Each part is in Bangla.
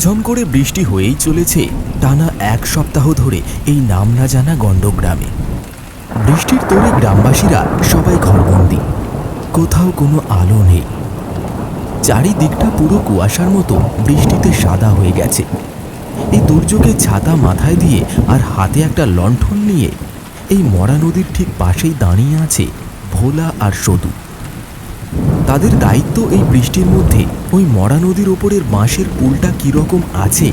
ঝমঝম করে বৃষ্টি হয়েই চলেছে। টানা এক সপ্তাহ ধরে এই নাম না জানা গণ্ডগ্রামে। বৃষ্টির তোড়ে গ্রামবাসীরা সবাই ঘরবন্দি। কোথাও কোনো আলো নেই। চারিদিকটা পুরো কুয়াশার মতো বৃষ্টিতে সাদা হয়ে গেছে। এই দুর্যোগে ছাতা মাথায় দিয়ে আর হাতে একটা লণ্ঠন নিয়ে এই মরা নদীর ঠিক পাশেই দাঁড়িয়ে আছে ভোলা আর সদু। তাদের দায়িত্ব এই বৃষ্টির মধ্যে। ওই মরা নদীর ওপরের বাঁশের পুলটা কীরকম আছে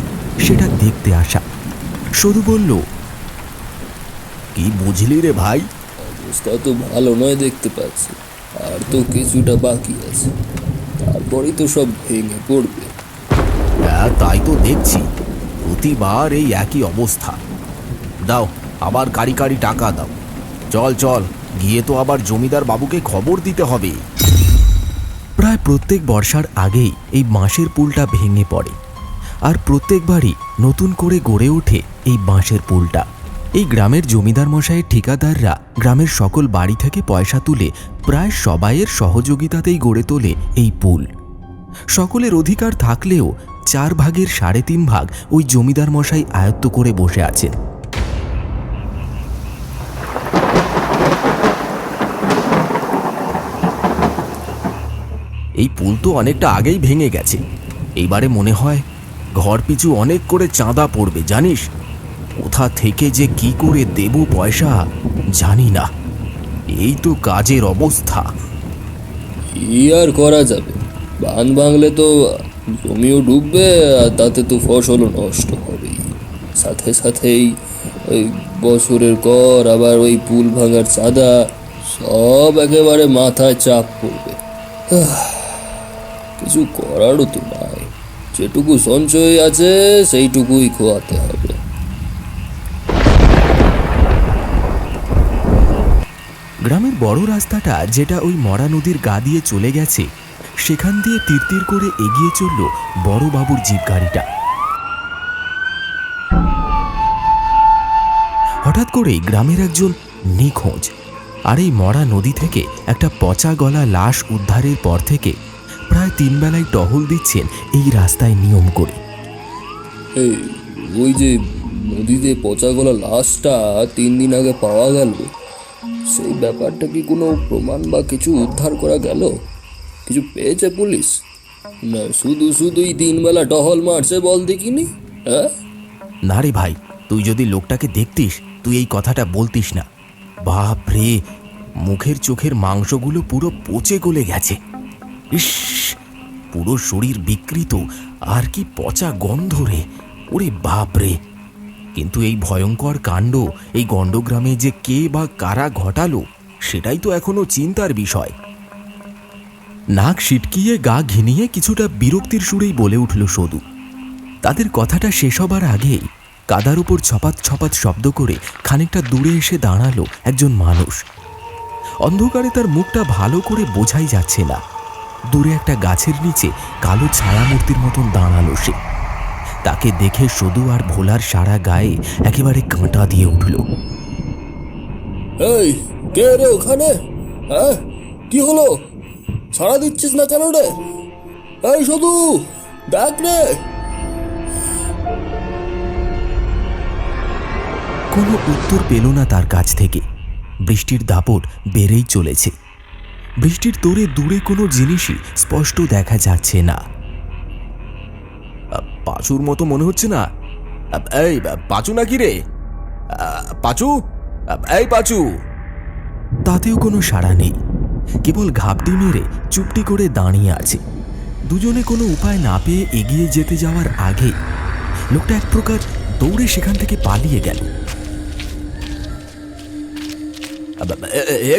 সেটা দেখতে আসা। সদু বলল কি বুঝলি রে ভাই? অবস্থা তো ভালো নয় দেখতে পাচ্ছি। আর তো কিছুটা বাকি আছে। তারপরেই তো সব ভেঙে পড়বে। হ্যাঁ তাই তো দেখছি। প্রতিবার এই একই অবস্থা। দাও আবার কারি কারি টাকা দাও। চল চল গিয়ে তো আবার জমিদার বাবুকে খবর দিতে হবে। প্রায় প্রত্যেক বর্ষার আগেই এই বাঁশের পুলটা ভেঙে পড়ে। আর প্রত্যেকবারই নতুন করে গড়ে ওঠে এই বাঁশের পুলটা। এই গ্রামের জমিদার মশাইয়ের ঠিকাদাররা গ্রামের সকল বাড়ি থেকে পয়সা তুলে প্রায় সবাইয়ের সহযোগিতাতেই গড়ে তোলে এই পুল। সকলের অধিকার থাকলেও চার ভাগের সাড়ে তিন ভাগ ওই জমিদার মশাই আয়ত্ত করে বসে আছেন। এই পুল তো অনেকটা আগেই ভেঙে গেছে। এইবারে মনে হয় ঘর পিছু অনেক করে চাঁদা পড়বে, জানিস? কোথা থেকে যে কি করে দেব পয়সা, জানি না। এই তো কাজের অবস্থা। আর করা যাবে? বান ভাঙলে তো জমিও ডুববে, আর তাতে তো ফসলও নষ্ট হবেই। সাথে সাথেই ওই বছরের কর, আবার ওই পুল ভাঙার চাঁদা, সব একেবারে মাথায় চাপ পড়বে। কিছু করারও তো নাই। যেটুকু সঞ্চয় আছে, সেইটুকুই খোয়াতে হবে। গ্রামের বড় রাস্তাটা যেটা ওই মরা নদীর গা দিয়ে চলে গেছে, সেখান দিয়ে তীর করে এগিয়ে চলল বড় বাবুর জিপ গাড়িটা। হঠাৎ করেই গ্রামের একজন নিখোঁজ, আর এই মরা নদী থেকে একটা পচা গলা লাশ উদ্ধারের পর থেকে প্রায় তিন বেলায় টহল দিচ্ছেন এই রাস্তায় নিয়ম করে। এই ওই যে নদীতে পচা গলা লাশটা তিন দিন আগে পাওয়া গেল সেই ব্যাপারটা কি কোনো প্রমাণ বা কিছু উদ্ধার করা গেল? কিছু পেয়েছে পুলিশ? না শুধু শুধুই দিনবেলা টহল মারছে বল দেখিনি হ্যাঁ? না রে ভাই তুই যদি লোকটাকে দেখতিস তুই এই কথাটা বলতিস না। বাপ রে মুখের চোখের মাংসগুলো পুরো পচে গলে গেছে। ইস! পুরো শরীর বিকৃত, আর কি পচা গন্ধ রে? ওরে বাপ রে। কিন্তু এই ভয়ঙ্কর কাণ্ড, এই গণ্ডগ্রামে যে কে বা কারা ঘটালো, সেটাই তো এখনও চিন্তার বিষয়। নাক সিটকিয়ে, গা ঘিনিয়ে কিছুটা বিরক্তির সুরেই বলে উঠল সদু। তাদের কথাটা শেষ হবার আগেই কাদার উপর ছপাত ছপাত শব্দ করে খানিকটা দূরে এসে দাঁড়াল একজন মানুষ। অন্ধকারে তার মুখটা ভালো করে বোঝাই যাচ্ছে না। দূরে একটা গাছের নিচে কালো ছায়ামূর্তির মতন দাঁড়াল সে। তাকে দেখে সদু আর ভোলার সারা গায়ে একেবারে কাঁটা দিয়ে উঠল। এই কে রে ওখানে? হ্যাঁ? কি হলো? সাড়া দিচ্ছিস না কেন রে? এই শুধু দেখ রে। কোনো উত্তর পেল না তার কাছ থেকে। বৃষ্টির দাপট বেড়েই চলেছে। বৃষ্টির তোরে দূরে কোনো জিনিসই স্পষ্ট দেখা যাচ্ছে না। পাঁচুর মতো মনে হচ্ছে না? এই, পাঁচু নাকি রে? পাঁচু? এই, পাঁচু! তাতেও কোনো সাড়া নেই। কেবল ঘাপটি মেরে চুপটি করে দাঁড়িয়ে আছে। দুজনে কোনো উপায় না পেয়ে এগিয়ে যেতে যাওয়ার আগে লোকটা এক প্রকার দৌড়ে সেখান থেকে পালিয়ে গেল।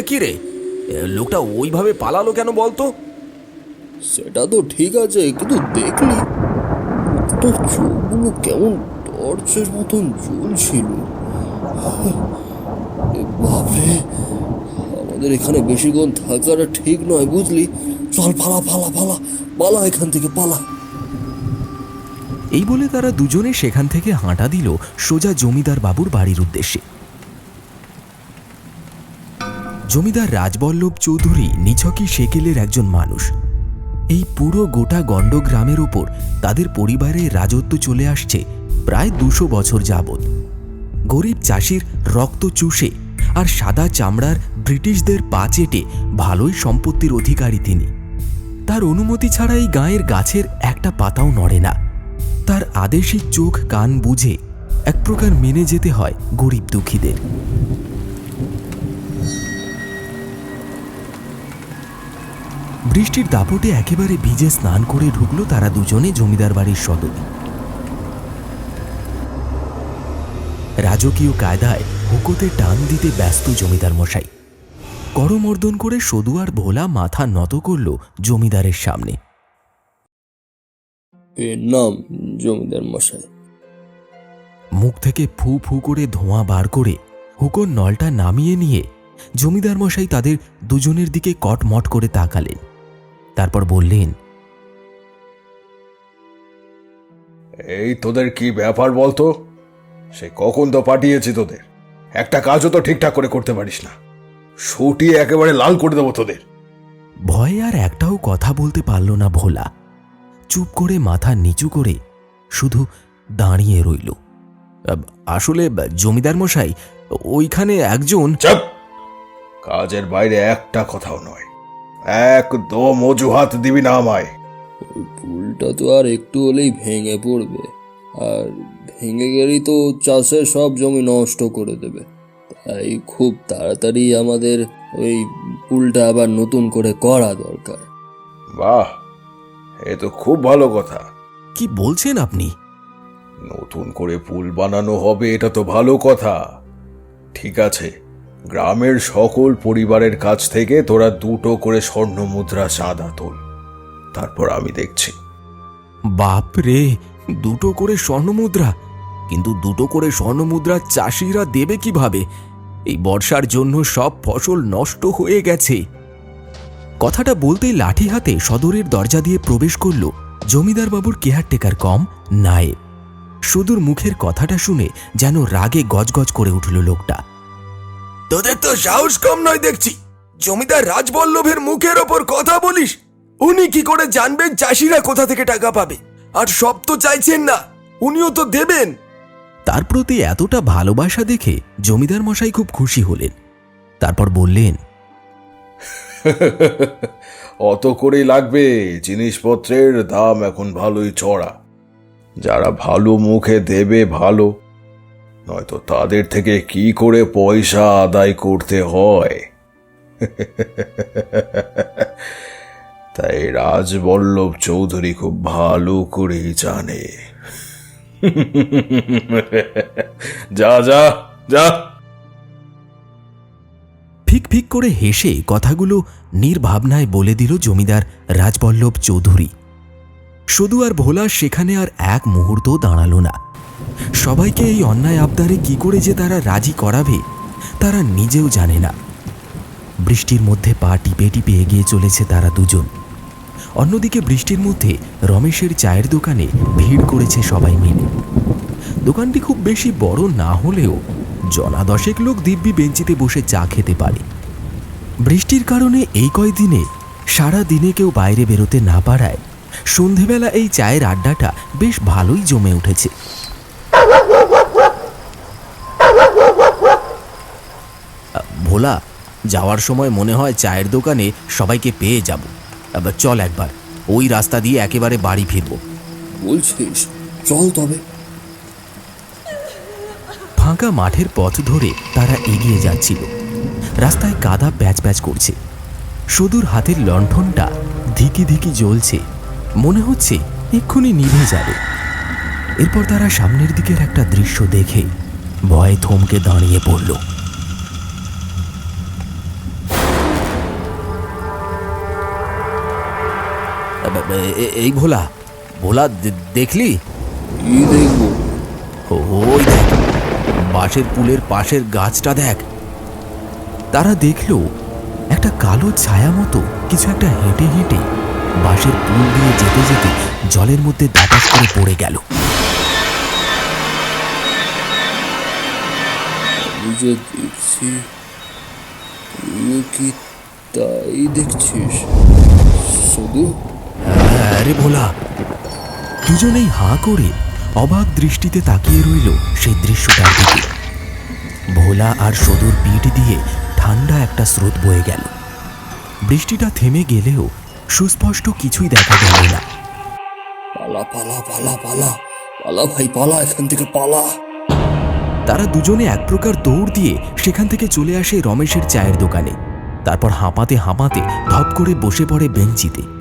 কি রে? লোকটা ওইভাবে পালালো কেন বলতো? সেটা তো ঠিক আছে কিন্তু দেখলি তোর চোখগুলো কেমন টর্চের মতন জ্বলছিল। এ বাপরে আমাদের এখানে বেশিক্ষণ থাকাটা ঠিক নয় বুঝলি? চল পালা পালা পালা পালা এখান থেকে পালা। এই বলে তারা দুজনে সেখান থেকে হাঁটা দিল সোজা জমিদার বাবুর বাড়ির উদ্দেশ্যে। জমিদার রাজবল্লভ চৌধুরী নিছকি সেকেলের একজন মানুষ। এই পুরো গোটা গণ্ড গ্রামের ওপর তাদের পরিবারের রাজত্ব চলে আসছে প্রায় দুশো বছর যাবৎ। গরিব চাষির রক্ত চুষে আর সাদা চামড়ার ব্রিটিশদের পা চেটে ভালোই সম্পত্তির অধিকারী তিনি। তার অনুমতি ছাড়া এই গায়ের গাছের একটা পাতাও নড়ে না। তার আদেশিক চোখ কান বুঝে এক প্রকার মেনে যেতে হয় গরিব দুঃখীদের। বৃষ্টির দাপটে একেবারে ভিজে স্নান করে ঢুকলো তারা দুজনে জমিদার বাড়ির সদরে। রাজকীয় কায়দায় হুকোতে টান দিতে ব্যস্ত জমিদার মশাই। করমর্দন করে সদু আর ভোলা মাথা নত করল জমিদারের সামনে। নাম জমিদার মশাই। মুখ থেকে ফু ফু করে ধোঁয়া বার করে হুকোর নলটা নামিয়ে নিয়ে জমিদার মশাই তাদের দুজনের দিকে কটমট করে তাকালেন। তারপর বললেন এই তোদের কি ব্যাপার বলতো? সে কখন তো পাঠিয়েছি তোদের? একটা কাজও তো ঠিকঠাক করে করতে পারিস না। ছুটিয়ে একেবারে লাল করে দেবো তোদের। ভয়ে আর একটাও কথা বলতে পারল না ভোলা। চুপ করে মাথা নিচু করে শুধু দাঁড়িয়ে রইল। আসলে জমিদার মশাই ওইখানে একজন চাপ! কাজের বাইরে একটা কথাও নয়। একদম অজুহাত দিবি না আমায়। ওই পুলটা তো আর একটু হলেই ভেঙে পড়বে। আর ভেঙে গেলেই তো চাষের সব জমি নষ্ট করে দেবে। তাই খুব তাড়াতাড়ি আমাদের ওই পুলটা আবার নতুন করে করা দরকার। বাহ এ তো খুব ভালো কথা। কি বলছেন আপনি? নতুন করে পুল বানানো হবে এটা তো ভালো কথা। ঠিক আছে গ্রামের সকল পরিবারের কাছ থেকে তোরা দুটো করে স্বর্ণ মুদ্রা চাঁদা তোল। তারপর আমি দেখছি। বাপ রে, দুটো করে স্বর্ণমুদ্রা কিন্তু দুটো করে স্বর্ণমুদ্রা চাষিরা দেবে কীভাবে? এই বর্ষার জন্য সব ফসল নষ্ট হয়ে গেছে। কথাটা বলতেই লাঠি হাতে সদরের দরজা দিয়ে প্রবেশ করল জমিদার বাবুর কেয়ারটেকার কম নায়ে সুদূর মুখের কথাটা শুনে যেন রাগে গজগজ করে উঠল লোকটা। তোদের তো সাহস কম নয় দেখছি। জমিদার রাজবল্লভের মুখের ওপর কথা বলিস? উনি কি করে জানবেন চাষিরা কোথা থেকে টাকা পাবে? আর সব তো চাইছেন না উনিও তো দেবেন। তার প্রতি এতটা ভালোবাসা দেখে জমিদার মশাই খুব খুশি হলেন। তারপর বললেন অত করেই লাগবে জিনিসপত্রের দাম এখন ভালোই চড়া। যারা ভালো মুখে দেবে ভালো। নয়তো তাদের থেকে কি করে পয়সা আদায় করতে হয়? তাই রাজবল্লভ চৌধুরী খুব ভালো করেই জানে। যা যা যা। ফিক ফিক করে হেসে কথাগুলো নির্ভাবনায় বলে দিল জমিদার রাজবল্লভ চৌধুরী। শুধু আর ভোলা সেখানে আর এক মুহূর্ত দাঁড়াল না। সবাইকে এই অন্যায় আবদারে কি করে যে তারা রাজি করাবে, তারা নিজেও জানে না। বৃষ্টির মধ্যে পা টিপে টিপে এগিয়ে চলেছে তারা দুজন। অন্যদিকে বৃষ্টির মধ্যে রমেশের চায়ের দোকানে ভিড় করেছে সবাই মিলে। দোকানটি খুব বেশি বড় না হলেও জনা দশেক লোক দিব্যি বেঞ্চিতে বসে চা খেতে পারে। বৃষ্টির কারণে এই কয়দিনে সারা দিনে কেউ বাইরে বেরোতে না পারায় সন্ধেবেলা এই চায়ের আড্ডাটা বেশ ভালোই জমে উঠেছে। ভোলা যাওয়ার সময় মনে হয় চায়ের দোকানে সবাইকে পেয়ে যাব। আবার চল একবার ওই রাস্তা দিয়ে একেবারে বাড়ি ফিরবো। বলছিস? চল তবে। ফাঁকা মাঠের পথ ধরে তারা এগিয়ে যাচ্ছিল। রাস্তায় কাদা প্যাচ প্যাচ করছে। সুদূর হাতের লণ্ঠনটা ধিকি ধিকি জ্বলছে। মনে হচ্ছে এক্ষুনি নিভে যাবে। এরপর তারা সামনের দিকের একটা দৃশ্য দেখে ভয়ে থমকে দাঁড়িয়ে পড়ল। এই ভোলা ভোলা দেখলি? কি দেখব? ওই দেখ বাঁশের পুলের পাশের গাছটা দেখ। তারা দেখল একটা কালো ছায়া মতো কিছু একটা হেঁটে হেঁটে বাঁশের পুল দিয়ে যেতে যেতে জলের মধ্যে দাপাস করে পড়ে গেল। যে দেখছি তুইও কি তাই দেখছিস? শুধু আরে ভোলা। দুজনেই হাঁ করে অবাক দৃষ্টিতে তাকিয়ে রইল সেই দৃশ্যটার দিকে। ভোলা আর সদুর পিঠ দিয়ে ঠান্ডা একটা স্রোত বয়ে গেল। বৃষ্টিটা থেমে গেলেও সুস্পষ্ট কিছুই দেখা গেল না। পালা পালা পালা পালা পালা ভাই পালা এখান থেকে পালা। তারা দুজনে এক প্রকার দৌড় দিয়ে সেখান থেকে চলে আসে রমেশের চায়ের দোকানে। তারপর হাঁপাতে হাঁপাতে ধপ করে বসে পড়ে বেঞ্চিতে।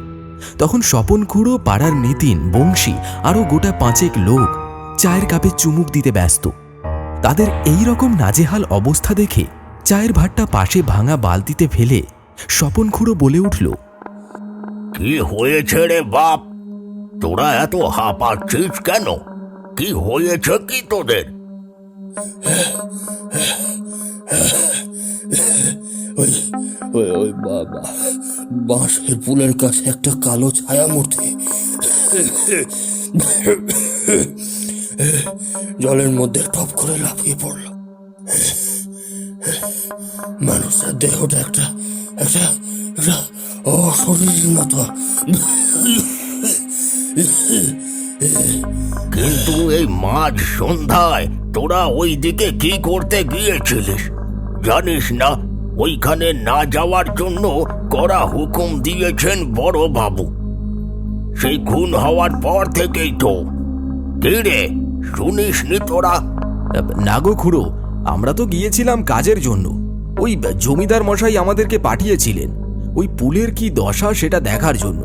তখন স্বপন খুঁড়ো পাড়ার নিতিন বংশী আরও গোটা পাঁচেক লোক চায়ের কাপে চুমুক দিতে ব্যস্ত। তাদের এই রকম নাজেহাল অবস্থা দেখে চায়ের ভাতটা পাশে ভাঙা বালতিতে ফেলে স্বপন খুঁড়ো বলে উঠল কি হয়েছে রে বাপ? তোরা এত হাঁপাচ্ছিস কেন? কি হয়েছে কি তোদের? ওই ওই ওই বাবা। বাঁশের পুলের কাছে একটা কালো ছায়া মূর্তি জলের মধ্যে টপ করে লাফিয়ে পড়ল। মানুষের দেহটা একটা একটা একটা অশরীরের মতো। কিন্তু এই মাঝ সন্ধ্যায় তোরা ওই দিকে কি করতে গিয়েছিলিস? জানিস না ওইখানে না যাওয়ার জন্য করা হুকুম দিয়েছেন বড় বাবু। সেই খুন হওয়ার পর থেকেই তো। কি রে শুনিসনি তোরা? নাগো খুড়ো আমরা তো গিয়েছিলাম কাজের জন্য। ওই জমিদার মশাই আমাদেরকে পাঠিয়েছিলেন। ওই পুলের কি দশা সেটা দেখার জন্য।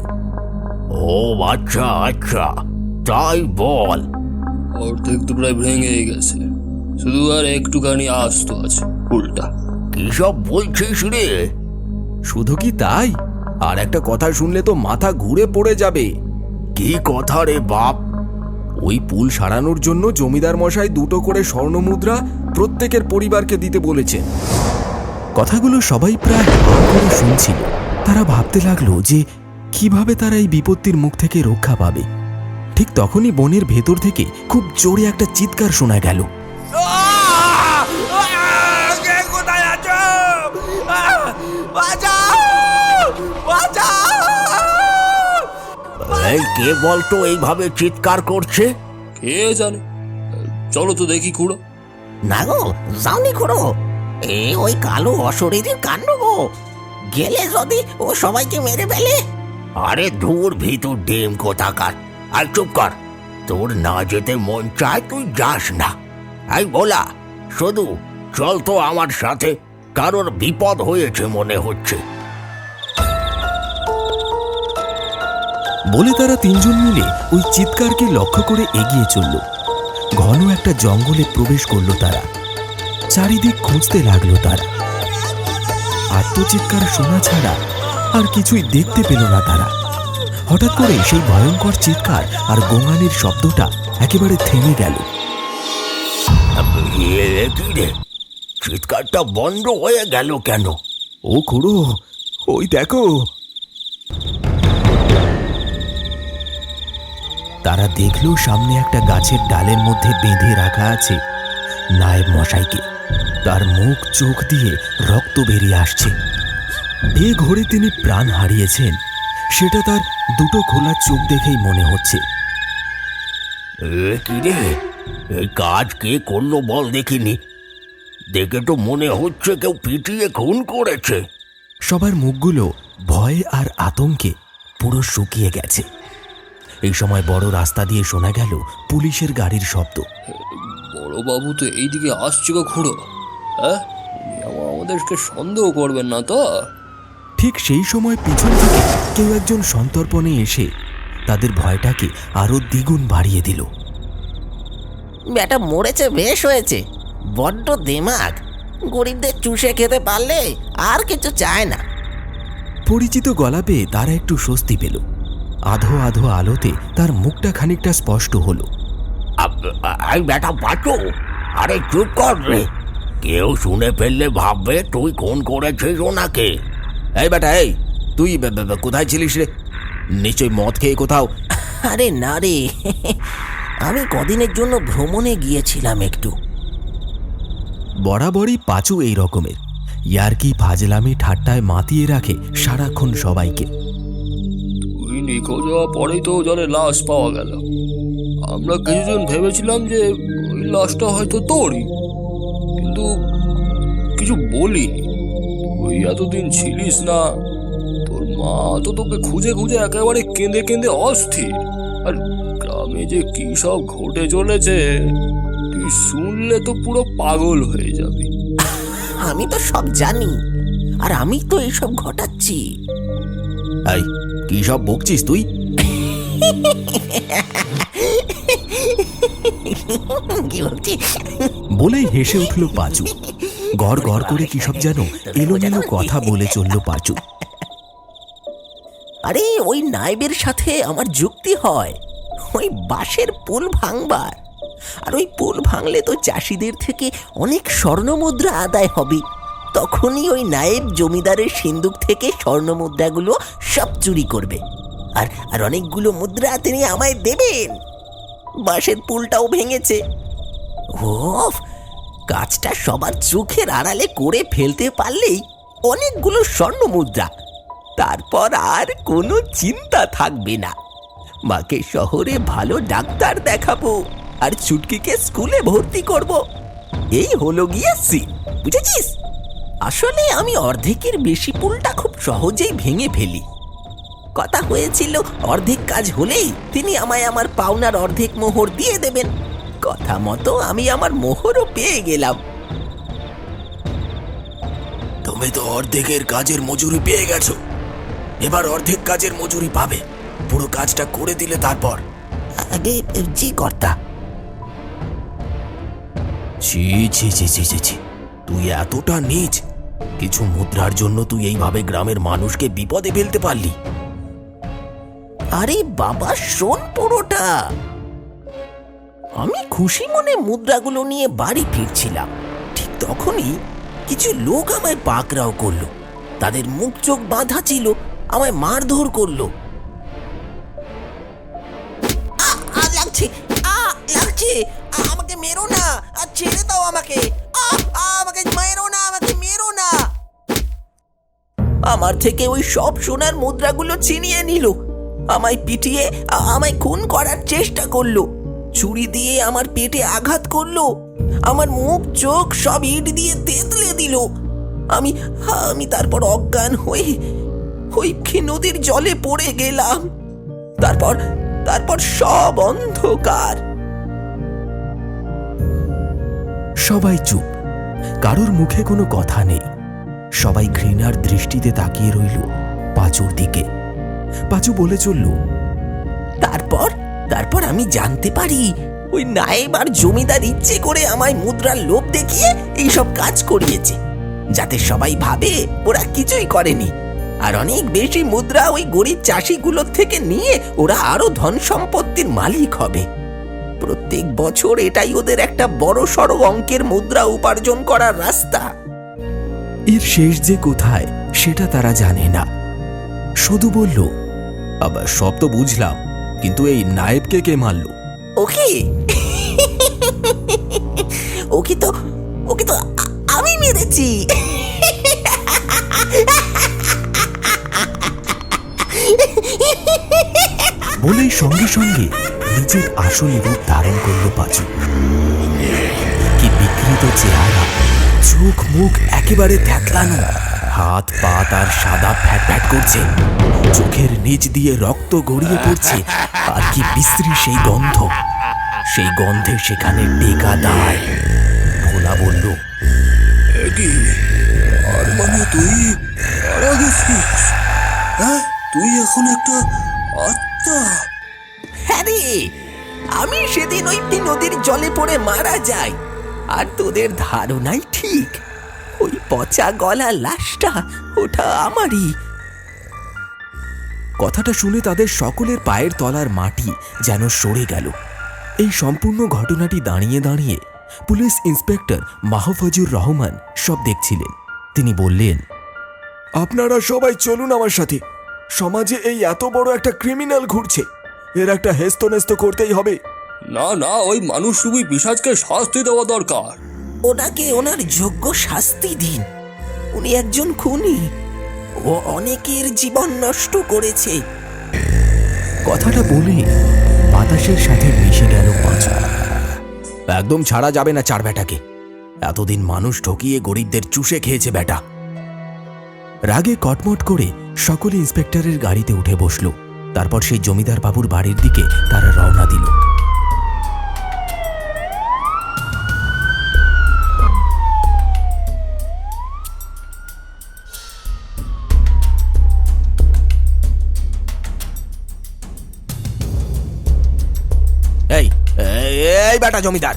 ও আচ্ছা আচ্ছা তাই বল। অর্ধেক তো প্রায় ভেঙেই গেছে। শুধু আর একটুখানি আস্ত আছে কিসব বলছিস রে? শুধু কি তাই? আর একটা কথা শুনলে তো মাথা ঘুরে পড়ে যাবে। কি কথা রে বাপ? ওই পুল সারানোর জন্য জমিদার মশাই দুটো করে স্বর্ণমুদ্রা প্রত্যেকের পরিবারকে দিতে বলেছেন। কথাগুলো সবাই প্রায় করে শুনছিল। তারা ভাবতে লাগল যে কীভাবে তারা এই বিপত্তির মুখ থেকে রক্ষা পাবে। ঠিক তখনই বনের ভেতর থেকে খুব জোরে একটা চিৎকার শোনা গেল। এই কে বলতো এইভাবে চিৎকার করছে? কে জানে? চলো তো দেখি খুঁড়ো। না গো যাওনি খুড়ো। এ ওই কালো অশরীরীর কাণ্ড গো। গেলে যদি ও সবাইকে মেরে ফেলে। আরে দূর ভিতর ডেম কোথাকার। আর চুপ কর তোর না যেতে মন চায় তুই যাস না। এই বলা শুধু চল তো আমার সাথে। কারোর বিপদ হয়েছে মনে হচ্ছে। বলে তারা তিনজন মিলে ওই চিৎকারকে লক্ষ্য করে এগিয়ে চলল। ঘন একটা জঙ্গলে প্রবেশ করল তারা। চারিদিক খুঁজতে লাগল তারা। আত্মচিৎকার শোনা ছাড়া আর কিছুই দেখতে পেল না তারা। হঠাৎ করে সেই ভয়ঙ্কর চিৎকার আর গোঙানির শব্দটা একেবারে থেমে গেল। চিৎকারটা বন্ধ হয়ে গেল কেন? ও খুড়ো ওই দেখো। তারা দেখল সামনে একটা গাছের ডালের মধ্যে বেঁধে রাখা আছে নায়েব মশাইকে। তার মুখ চোখ দিয়ে রক্ত বেরিয়ে আসছে। এ ঘরে তিনি প্রাণ হারিয়েছেন সেটা তার দুটো খোলা চোখ দেখেই মনে হচ্ছে। কাজ কে করল বল দেখিনি। দেখে তো মনে হচ্ছে কেউ পিটিয়ে খুন করেছে। সবার মুখগুলো ভয়ে আর আতঙ্কে পুরো শুকিয়ে গেছে। এই সময় বড় রাস্তা দিয়ে শোনা গেল পুলিশের গাড়ির শব্দ। বড় বাবু তো এইদিকে আসছে গো খুঁড়ো। হ্যাঁ? আমাদেরকে সন্দেহ করবেন না তো? ঠিক সেই সময় পিছন থেকে কেউ একজন সন্তর্পণে এসে তাদের ভয়টাকে আরও দ্বিগুণ বাড়িয়ে দিল। বেটা মরেছে বেশ হয়েছে। বড্ড দেমাগ। গরিবদের চুষে খেতে পারলে আর কিছু চায় না। পরিচিত গলা পেয়ে তারা একটু স্বস্তি পেল। আধো আধো আলোতে তার মুখটা খানিকটা স্পষ্ট হলো। এই বেটা আরে চুপ কর রে। কেউ শুনে ফেললে ভাববে তুই খুন করেছিস ওনাকে। এই বেটা এই তুই কোথায় ছিলিস রে? নিশ্চয় মদ খেয়ে কোথাও। আরে না রে। আমি কদিনের জন্য ভ্রমণে গিয়েছিলাম একটু। বরাবরই পাঁচু এই রকমের। ইয়ার্কি ফাজলামি ঠাট্টায় মাতিয়ে রাখে সারাক্ষণ সবাইকে। তুই নিখোঁজ হওয়া পরেই তো জলে লাশ পাওয়া গেল। আমরা কিছুজন ভেবেছিলাম যে ওই লাশটা হয়তো তোরই। কিন্তু কিছু বলিনি। তুই এতদিন ছিলিস না, তোর মা তো তোকে খুঁজে খুঁজে একেবারে কেঁদে কেঁদে অস্থির। আর গ্রামে যে কি সব ঘটে চলেছে শুনলে তো পুরো পাগল হয়ে যাবে। আমি তো সব জানি আর আমি তো এইসব ঘটাচ্ছি। এই কি সব বকছিস তুই? কি বলছি বলেই হেসে উঠল পাঁচু। গড় গড় করে কি সব যেন এলোমেলো কথা বলে চলল পাঁচু। আরে ওই নাইবের সাথে আমার যুক্তি হয়। ওই বাঁশের পুল ভাঙবার। আর ওই পুল ভাঙলে তো চাষিদের থেকে অনেক স্বর্ণমুদ্রা আদায় হবে। তখনই ওই নায়েব জমিদারের সিন্দুক থেকে স্বর্ণমুদ্রাগুলো সব চুরি করবে। আর আর অনেকগুলো মুদ্রা তিনি আমায় দেবেন। বাঁশের পুলটাও ভেঙেছে। ওফ, কাজটা সবার চোখের আড়ালে করে ফেলতে পারলেই অনেকগুলো স্বর্ণ মুদ্রা তারপর আর কোনো চিন্তা থাকবে না। মাকে শহরে ভালো ডাক্তার দেখাবো। আর ছুটকিকে স্কুলে ভর্তি করব। এই হলো গিয়ে সিন বুঝেছিস? আসলে আমি অর্ধেকের বেশি পুলটা খুব সহজেই ভেঙে ফেলি। কথা হয়েছিল অর্ধেক কাজ হলেই তিনি আমায় আমার পাওনার অর্ধেক মোহর দিয়ে দেবেন। কথা মতো আমি আমার মোহরও পেয়ে গেলাম। তুমি তো অর্ধেকের কাজের মজুরি পেয়ে গেছো। এবার অর্ধেক কাজের মজুরি পাবে। পুরো কাজটা করে দিলে তারপর। আগে জি কর্তা ছি ছি ছি ছি ছি ছি। তুই এতটা নিচ, কিছু মুদ্রার জন্য তুই এইভাবে গ্রামের মানুষকে বিপদে ফেলতে পারলি। আরে বাবা, শোন পুরোটা। আমি খুশি মনে মুদ্রাগুলো নিয়ে বাড়ি ফিরছিলাম। ঠিক তখনই কিছু লোক আমায় পাকড়াও করল। তাদের মুখ চোখ বাঁধা ছিল, আমায় মারধর করল। লাগছে লাগছে। মেরো না, আর ছেড়ে দাও আমাকে। আমাকে মেরো না, আমাকে মেরো না। আমার থেকে ওই সব সোনার মুদ্রাগুলো ছিনিয়ে নিল। আমায় পিটিয়ে আমায় খুন করার চেষ্টা করল। ছুরি দিয়ে আমার পেটে আঘাত করল। আমার মুখ, চোখ সব ইট দিয়ে তেতলে দিল। আমি আমি তারপর অজ্ঞান হয়ে, ওই নদীর জলে পড়ে গেলাম। তারপর তারপর সব অন্ধকার। সবাই চুপ। কারোর মুখে কোনো কথা নেই। সবাই ঘৃণার দৃষ্টিতে তাকিয়ে রইল পাঁচুর দিকে। পাঁচু বলে চলল, তারপর? তারপর আমি জানতে পারি, ওই নায়েব আর জমিদার ইচ্ছে করে আমায় মুদ্রার লোভ দেখিয়ে এইসব কাজ করিয়েছে। যাতে সবাই ভাবে ওরা কিছুই করেনি। আর অনেক বেশি মুদ্রা ওই গরিব চাষিগুলোর থেকে নিয়ে ওরা আরও ধন সম্পত্তির মালিক হবে। প্রত্যেক বছর এটাই ওদের একটা বড় সড়ো অঙ্কের মুদ্রা উপার্জন করার রাস্তা। এর শেষ যে কোথায় সেটা তারা জানে না। শুধু বলল আবার সব তো বুঝলাম কিন্তু এই নায়েবকে কে মারল? ওকে ওকে তো ওকে তো আমি মেরেছি? বলেই সঙ্গে সঙ্গে নিজের আসল রূপ ধারণ করল পাঁচু। কি বিকৃত চেহারা। চোখ মুখ একেবারে থ্যাতলানো হাত, পা তার সাদা ফ্যাট ফ্যাট করছে। চোখের নিচ দিয়ে রক্ত গড়িয়ে পড়ছে। আর কি বিশ্রী সেই গন্ধ। সেই গন্ধে সেখানে টেকা দায়। ভোলা বলল মানে তুই? হ্যাঁ তুই এখন একটা আত্মা। হ্যাঁ রে আমি সেদিন ওই নদীর জলে পড়ে মারা যাই। আর তোদের ধারণাই ঠিক। ওই পচা গলা লাশটা ওটা আমারই। কথাটা শুনে তাদের সকলের পায়ের তলার মাটি যেন সরে গেল। এই সম্পূর্ণ ঘটনাটি দাঁড়িয়ে দাঁড়িয়ে পুলিশ ইন্সপেক্টর মাহফুজুর রহমান সব দেখছিলেন। তিনি বললেন আপনারা সবাই চলুন আমার সাথে। সমাজে এই এত বড় একটা ক্রিমিনাল ঘুরছে। এর একটা হেস্তনেস্ত করতেই হবে। না না ওই মানুষ রূপী পিসাজকে শাস্তি দেওয়া দরকার। ওনাকে ওনার যোগ্য শাস্তি দিন। উনি একজন খুনি। ও অনেকের জীবন নষ্ট করেছে। কথাটা বলে বাতাসের সাথে মিশে গেল পাঁচু। একদম ছাড়া যাবে না চার বেটাকে এতদিন মানুষ ঠকিয়ে গরিবদের চুষে খেয়েছে বেটা রাগে কটমট করে সকলে ইন্সপেক্টরের গাড়িতে উঠে বসল। তারপর সেই জমিদার বাবুর বাড়ির দিকে তারা রওনা দিল। এই এই, বেটা জমিদার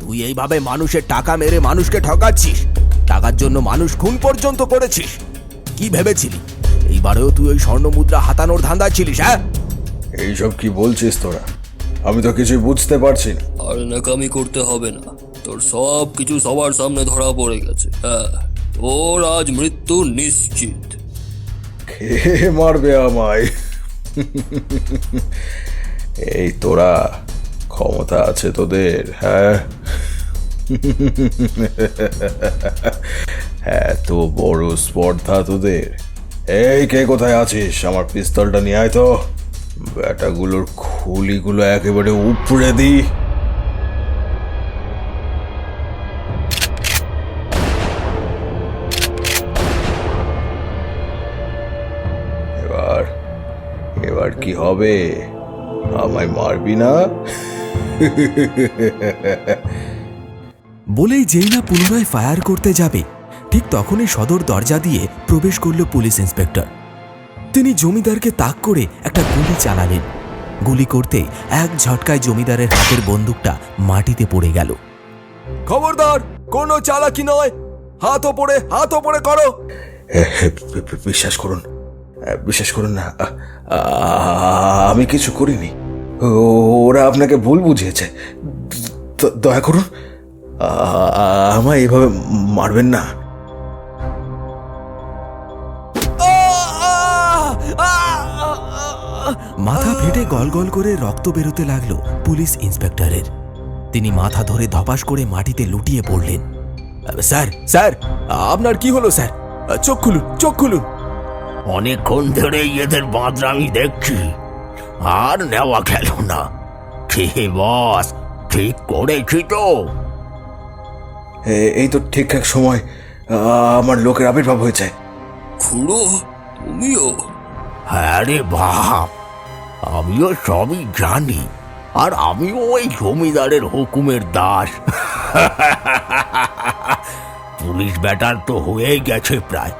তুই এইভাবে মানুষের টাকা মেরে মানুষকে ঠকাচ্ছিস? টাকার জন্য মানুষ খুন পর্যন্ত করেছিস? কি ভেবেছিলি? এইবারেও তুই ওই স্বর্ণ মুদ্রা হাতানোর ধান্দা ছিলিস হ্যাঁ? এইসব কি বলছিস তোরা? আমি তো কিছুই বুঝতে পারছি না। আর নাকামি করতে হবে না। তোর সব কিছু সবার সামনে ধরা পড়ে গেছে হ্যাঁ? তোর আজ মৃত্যু নিশ্চিত। কে মারবে আমায়? এই তোরা ক্ষমতা আছে তোদের হ্যাঁ? এত বড় স্পর্ধা তোদের। এই কে কোথায় আছিস? আমার পিস্তলটা নিয়ে আয় তো। ব্যাটাগুলোর খুলিগুলো একেবারে উপড়ে দিই এবার এবার কি হবে? আমায় মারবি না? বলেই যেই না পুনরায় ফায়ার করতে যাবে। ঠিক তখনই সদর দরজা দিয়ে প্রবেশ করল পুলিশ ইন্সপেক্টর। তিনি জমিদারকে তাক করে একটা গুলি চালালেন। গুলি করতে এক ঝটকায় জমিদারের হাতের বন্দুকটা মাটিতে পড়ে গেল। খবরদার কোনো চালাকি নয়। হাত ওপরে হাত ওপরে করো। বিশ্বাস করুন বিশ্বাস করুন না আমি কিছু করিনি। ও- ওরা আপনাকে ভুল বুঝিয়েছে। দয়া করুন আমায় এভাবে মারবেন না। মাথা ফেটে গলগল করে রক্ত বেরোতে লাগল পুলিশ ইন্সপেক্টরের। তিনি মাথা ধরে ধপাস করে মাটিতে লুটিয়ে পড়লেন। স্যার স্যার আপনার কি হলো স্যার? চোখ খুলুন চোখ খুলুন। অনেকক্ষণ ধরেই এদের বাঁদরামি দেখছি। আর নেওয়া গেল না। কে বস ঠিক করেছি তো। এই তো ঠিক এক সময় আমার লোকের আবির্ভাব হয়েছে। খুড়ো তুমিও? হ্যাঁ রে বাপ আমিও সবই জানি আর আমিও ওই জমিদারের হুকুমের দাস। পুলিশ ব্যাটার তো হয়েই গেছে প্রায়।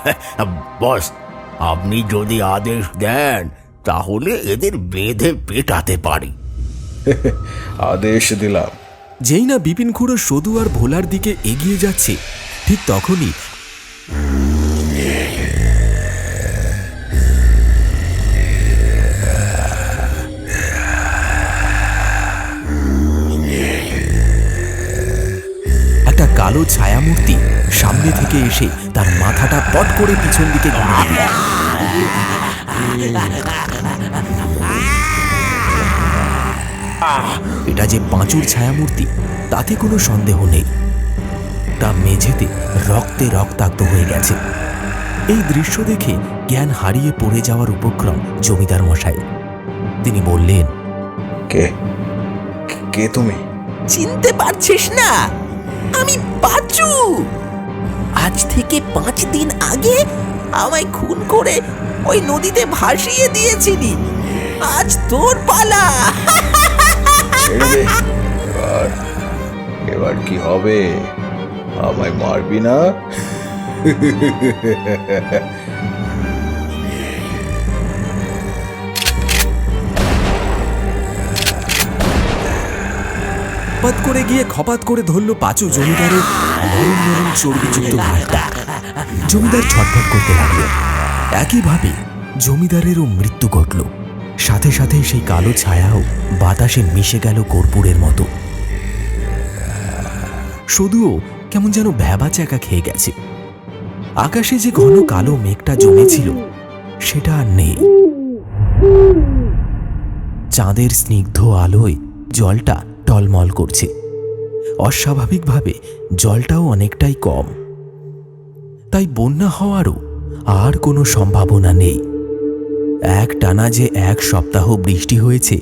বস আপনি যদি আদেশ দেন তাহলে এদের বেঁধে পেটাতে পারি। আদেশ দিলাম। যেই না বিপিন খুঁড়ো সদু আর ভোলার দিকে এগিয়ে যাচ্ছে ঠিক তখনই কালো ছায়ামূর্তি সামনে থেকে এসে তার মাথাটা পট করে পিছন দিকে ঘুরিয়ে দিল। এটা যে পাঁচুর ছায়ামূর্তি তাতে কোনো সন্দেহ নেই। তা মেঝেতে রক্তে রক্তাক্ত হয়ে গেছে। এই দৃশ্য দেখে জ্ঞান হারিয়ে পড়ে যাওয়ার উপক্রম জমিদার মশাই। তিনি বললেন কে? কে তুমি? চিনতে পারছিস না। আমি বাঁচু। আজ থেকে পাঁচ দিন আগে আমায় খুন করে ওই নদীতে ভাসিয়ে দিয়েছিলি। আজ তোর পালা। এবার এবার কি হবে? আমায় মারবি না? খপাত করে গিয়ে খপাত করে ধরল পাঁচু জমিদারের নরম নরম চর্বিযুক্ত ঘাটটা জমিদার ছটফট করতে লাগল। একইভাবে জমিদারেরও মৃত্যু ঘটল। সাথে সাথে সেই কালো ছায়াও বাতাসে মিশে গেল কর্পূরের মতো। শুধুও কেমন যেন ভ্যাবা চ্যাকা খেয়ে গেছে। আকাশে যে ঘন কালো মেঘটা জমেছিল, সেটা আর নেই। চাঁদের স্নিগ্ধ আলোয় জলটা টলমল করছে। অস্বাভাবিকভাবে জলটাও অনেকটাই কম। তাই বন্যা হওয়ারও আর কোনো সম্ভাবনা নেই। এক টানা যে এক সপ্তাহ বৃষ্টি হয়েছে,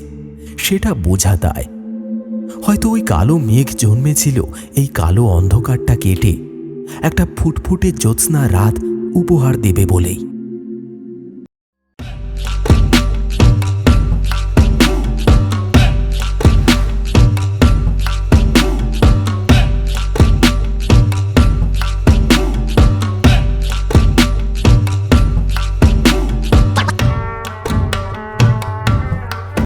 সেটা বোঝা দায়। হয়তো ওই কালো মেঘ জন্মেছিল এই কালো অন্ধকারটা কেটে একটা ফুটফুটে জ্যোৎস্না রাত উপহার দেবে বলেই।